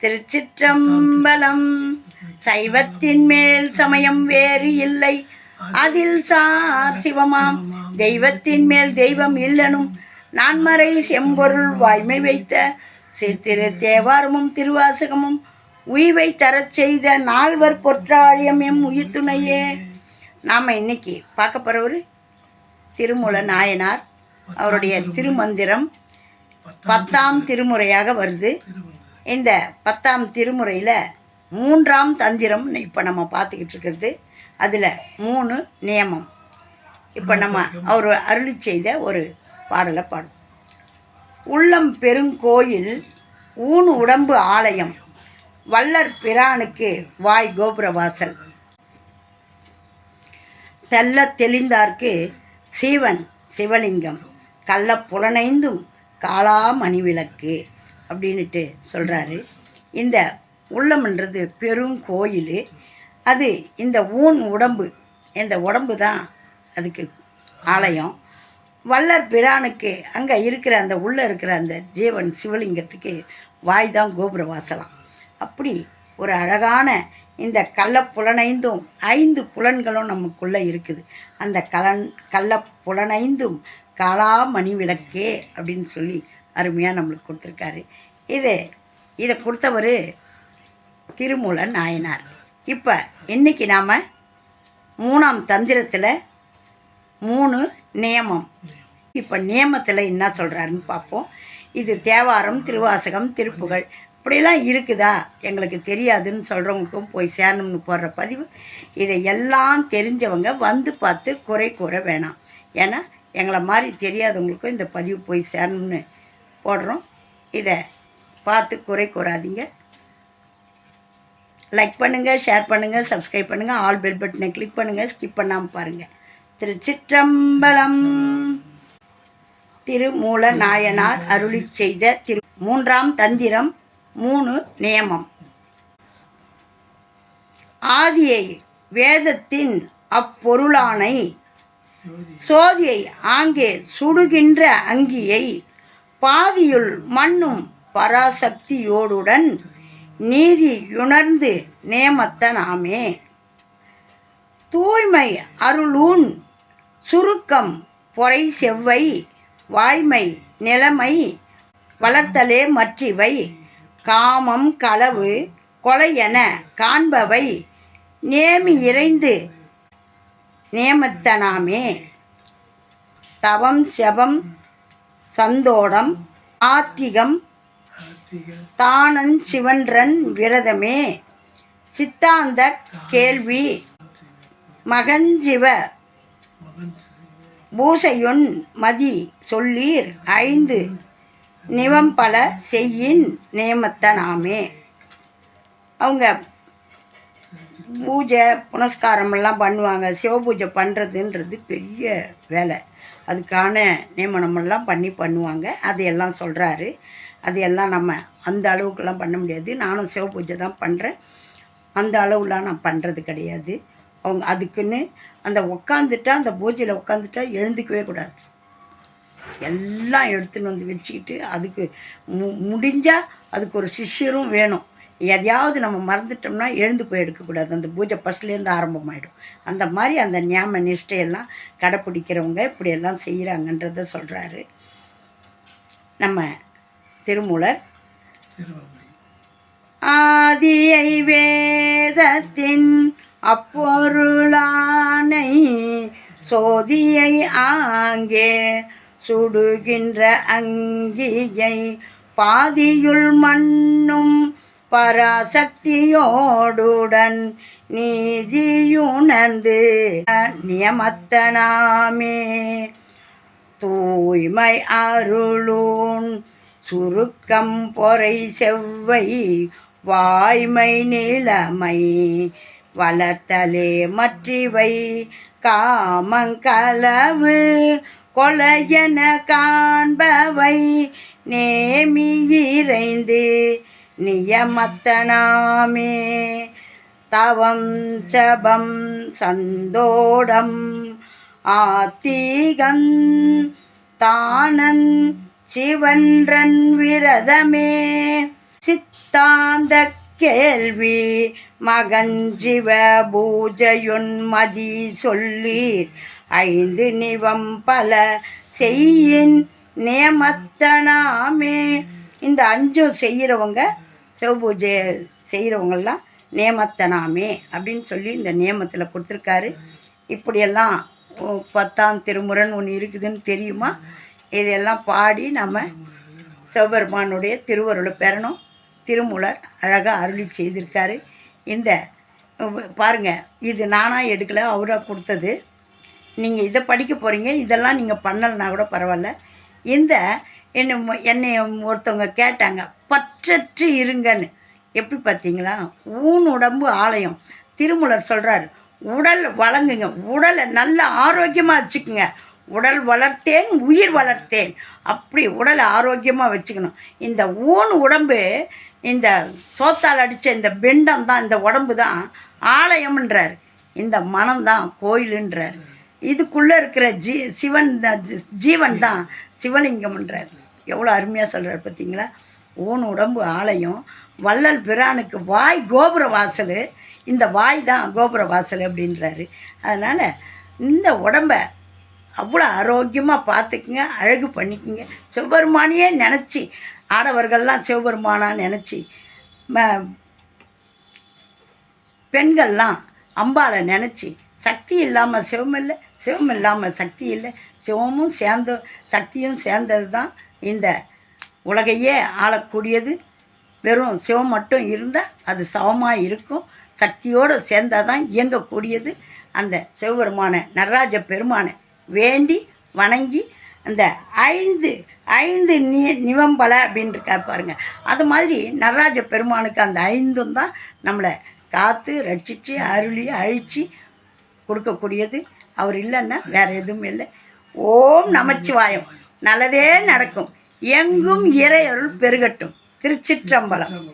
திருச்சிற்றம்பலம் சைவத்தின் மேல் சமயம் வேறு இல்லை. அதில் சார் சிவமாம். தெய்வத்தின் மேல் தெய்வம் இல்லனும். நான்மறை செம்பொருள் வாய்மை வைத்த சித்திரு தேவாரமும் திருவாசகமும் உய்வை தரச் செய்த நால்வர் பொற்றாழியம் எம் உயிர் துணையே நாம் இன்னைக்கு பார்க்க போகிறவர் திருமூல நாயனார். அவருடைய திருமந்திரம் பத்தாம் திருமுறையாக வருது. இந்த பத்தாம் திருமுறையில் மூன்றாம் தந்திரம் இப்போ நம்ம பார்த்துக்கிட்டு இருக்கிறது. அதில் மூணு நியமம். இப்போ நம்ம அவர் அருளி செய்த ஒரு பாடலை பாடும் உள்ளம் பெருங்கோயில் ஊன் உடம்பு ஆலயம் வள்ளற் பிரானுக்கு வாய் கோபுரவாசல் தெல்ல தெளிந்தார்க்கு சீவன் சிவலிங்கம் கள்ள புலனைந்தும் காளா மணிவிளக்கு. அப்படின்னுட்டு சொல்கிறாரு இந்த உள்ளம்ன்றது பெரும் கோயில். அது இந்த ஊன் உடம்பு. இந்த உடம்பு தான் அதுக்கு ஆலயம். வல்லர் பிரானுக்கு அங்கே இருக்கிற அந்த உள்ளே இருக்கிற அந்த ஜீவன் சிவலிங்கத்துக்கு வாய் தான் கோபுர வாசலாம். அப்படி ஒரு அழகான இந்த கள்ள புலனைந்தும் ஐந்து புலன்களும் நமக்குள்ளே இருக்குது. அந்த கலன் கள்ள புலனைந்தும் காலா மணி விளக்கே அப்படின்னு சொல்லி அருமையாக நம்மளுக்கு கொடுத்துருக்காரு. இது இதை கொடுத்தவர் திருமூல நாயனார். இப்போ இன்றைக்கி நாம் மூணாம் தந்திரத்தில் மூணு நியமம். இப்போ நியமத்தில் என்ன சொல்கிறாருன்னு பார்ப்போம் இது தேவாரம் திருவாசகம் திருப்புகழ் இப்படிலாம் இருக்குதா? எங்களுக்கு தெரியாதுன்னு சொல்கிறவங்களுக்கும் போய் சேரணும்னு போடுற பதிவு. இதை எல்லாம் தெரிஞ்சவங்க வந்து பார்த்து குறை கூற வேணாம். ஏன்னா எங்களை மாதிரி தெரியாதவங்களுக்கும் இந்த பதிவு போய் சேரணும்னு போடுறோம். இதை பார்த்து குறை கூறாதீங்க. லைக் பண்ணுங்கள் ஷேர் பண்ணுங்கள் சப்ஸ்கிரைப் பண்ணுங்கள் ஆல் பெல் பட்டனை கிளிக் பண்ணுங்கள் ஸ்கிப் பண்ணாமல் பாருங்கள் திருச்சிற்றம்பலம். திருமூல நாயனார் அருளி செய்த திரு மூன்றாம் தந்திரம் மூணு நியமம். ஆதியை வேதத்தின் அப்பொருளானை சோதியை ஆங்கே சுடுகின்ற அங்கியை பாதியுள் மண்ணும் பராசக்தியோடுடன் நீதியுணர்ந்து நேமத்தனாமே. தூய்மை அருளூன் சுருக்கம் பொறை செவ்வை வாய்மை நிலைமை வளர்த்தலே மற்றிவை காமம் களவு கொலை என காண்பவை நேமி இறைந்து நேமத்தனாமே. தவம் செபம் சந்தோடம் ஆத்திகம் தானன் சிவன்றன் விரதமே. சித்தாந்த கேள்வி மகஞ்சிவ பூசையுன் மதி சொல்லீர் ஐந்து நிவம்பல செய்யின் நேமத்தனாமே அவங்க பூஜை புனஸ்காரம் எல்லாம் பண்ணுவாங்க சிவபூஜை பண்ணுறதுன்றது பெரிய வேலை. அதுக்கான நியமனமெல்லாம் பண்ணி பண்ணுவாங்க. அதையெல்லாம் சொல்கிறாரு அதையெல்லாம் நம்ம அந்த அளவுக்குலாம் பண்ண முடியாது. நானும் சிவ பூஜை தான் பண்ணுறேன் அந்த அளவுலாம் நான் பண்ணுறது கிடையாது. அவங்க அதுக்குன்னு அந்த உக்காந்துட்டா அந்த பூஜையில் உட்காந்துட்டா எழுந்துக்கவே கூடாது. எல்லாம் எடுத்துன்னு வந்து வச்சுக்கிட்டு அதுக்கு மு முடிஞ்சால் அதுக்கு ஒரு சிஷ்யரும் வேணும். எதையாவது நம்ம மறந்துட்டோம்னா எழுந்து போய் எடுக்கக்கூடாது. அந்த பூஜை ஃபஸ்ட்லேருந்து ஆரம்பமாயிடும். அந்த மாதிரி அந்த ஞாபக நிஷ்டையெல்லாம் கடைப்பிடிக்கிறவங்க இப்படியெல்லாம் செய்கிறாங்கன்றத சொல்கிறாரு நம்ம திருமூலர். ஆதியை வேதத்தின் அப்பொருளானை சோதியை ஆங்கே சுடுகின்ற அங்கியை பாதியுள் மண்ணும் பராசக்தியோடுடன் நீதியுணர்ந்து நியமத்தனாமே. தூய்மை அருளூன் சுருக்கம் பொறை செவ்வை வாய்மை நிலமை வளர்த்தலே மற்றிவை காமங்களவு கொலையென காண்பவை நேமி இறைந்து நியமத்தனாமே தவம் சபம் சந்தோடம் ஆத்திகன் தானன் சிவன்றன் விரதமே சித்தாந்த கேள்வி மகஞ்சிவ பூஜையுன்மதி சொல்லீர் ஐந்து நிவம் பல செய்யின் நியமத்தனாமே இந்த அஞ்சும் செய்கிறவங்க சிவ பூஜை செய்கிறவங்கெல்லாம் நேமத்தனாமே அப்படின்னு சொல்லி இந்த நியமத்தில் கொடுத்துருக்காரு. இப்படியெல்லாம் பத்தாம் திருமுறன் ஒன்று இருக்குதுன்னு தெரியுமா? இதையெல்லாம் பாடி நம்ம சிவபெருமானுடைய திருவருளை பெறணும். திருமூலர் அழகாக அருளி செய்திருக்காரு. இந்த பாருங்கள் பாருங்க இது நானாக எடுக்கலை அவராக கொடுத்தது. நீங்கள் இதை படிக்க போகிறீங்க இதெல்லாம் நீங்கள் பண்ணலைன்னா கூட பரவாயில்ல. இந்த என்ன என்னை ஒருத்தவங்க கேட்டாங்க பற்றற்று இருங்கன்னு. எப்படி பார்த்தீங்களா? ஊன் உடம்பு ஆலயம். திருமூலர் சொல்கிறார் உடல் வழங்குங்க உடலை நல்ல ஆரோக்கியமாக வச்சுக்குங்க. உடல் வளர்த்தேன் உயிர் வளர்த்தேன். அப்படி உடலை ஆரோக்கியமாக வச்சுக்கணும். இந்த ஊன் உடம்பு இந்த சோத்தால் அடித்த இந்த பிண்டம் தான் இந்த உடம்பு தான் ஆலயம்ன்றார். இந்த மனம் தான் கோயிலுன்றார். இதுக்குள்ளே இருக்கிற ஜீ சிவன் தான் ஜீ- ஜீவன் தான் சிவலிங்கம்ன்றார் எவ்வளோ அருமையாக சொல்கிறார் பார்த்தீங்களா ஊன் உடம்பு ஆலயம் வள்ளல் பிரானுக்கு வாய் கோபுர வாசல் இந்த வாய் தான் கோபுர வாசல் அப்படின்றாரு. அதனால் இந்த உடம்ப அவ்வளோ ஆரோக்கியமாக பார்த்துக்குங்க அழகு பண்ணிக்குங்க. சிவபெருமானையே நினச்சி ஆடவர்கள்லாம் சிவபெருமானான்னு நினச்சி பெண்கள்லாம் அம்பாளை நினச்சி சக்தி இல்லாமல் சிவம் இல்லை சிவம் இல்லாமல் சக்தி இல்லை. சிவமும் சேர்ந்து சக்தியும் சேர்ந்தது தான் இந்த உலகையே ஆளக்கூடியது. வெறும் சிவம் மட்டும் இருந்தால் அது சவமாக இருக்கும். சக்தியோடு சேர்ந்தால் தான் இயங்கக்கூடியது. அந்த சிவபெருமானை நடராஜ பெருமானை வேண்டி வணங்கி அந்த ஐந்து ஐந்து நி நிவம்பலை அப்படின்ட்டு பாருங்கள் அது மாதிரி நடராஜ பெருமானுக்கு அந்த ஐந்தும் தான் நம்மளை காத்து ரட்சித்து அருளி அழித்து கொடுக்கக்கூடியது. அவர் இல்லைன்னா வேறு எதுவும் இல்லை. ஓம் நமச்சிவாயம். நல்லதே நடக்கும். எங்கும் இறையருள் பெருகட்டும். திருச்சிற்றம்பலம்.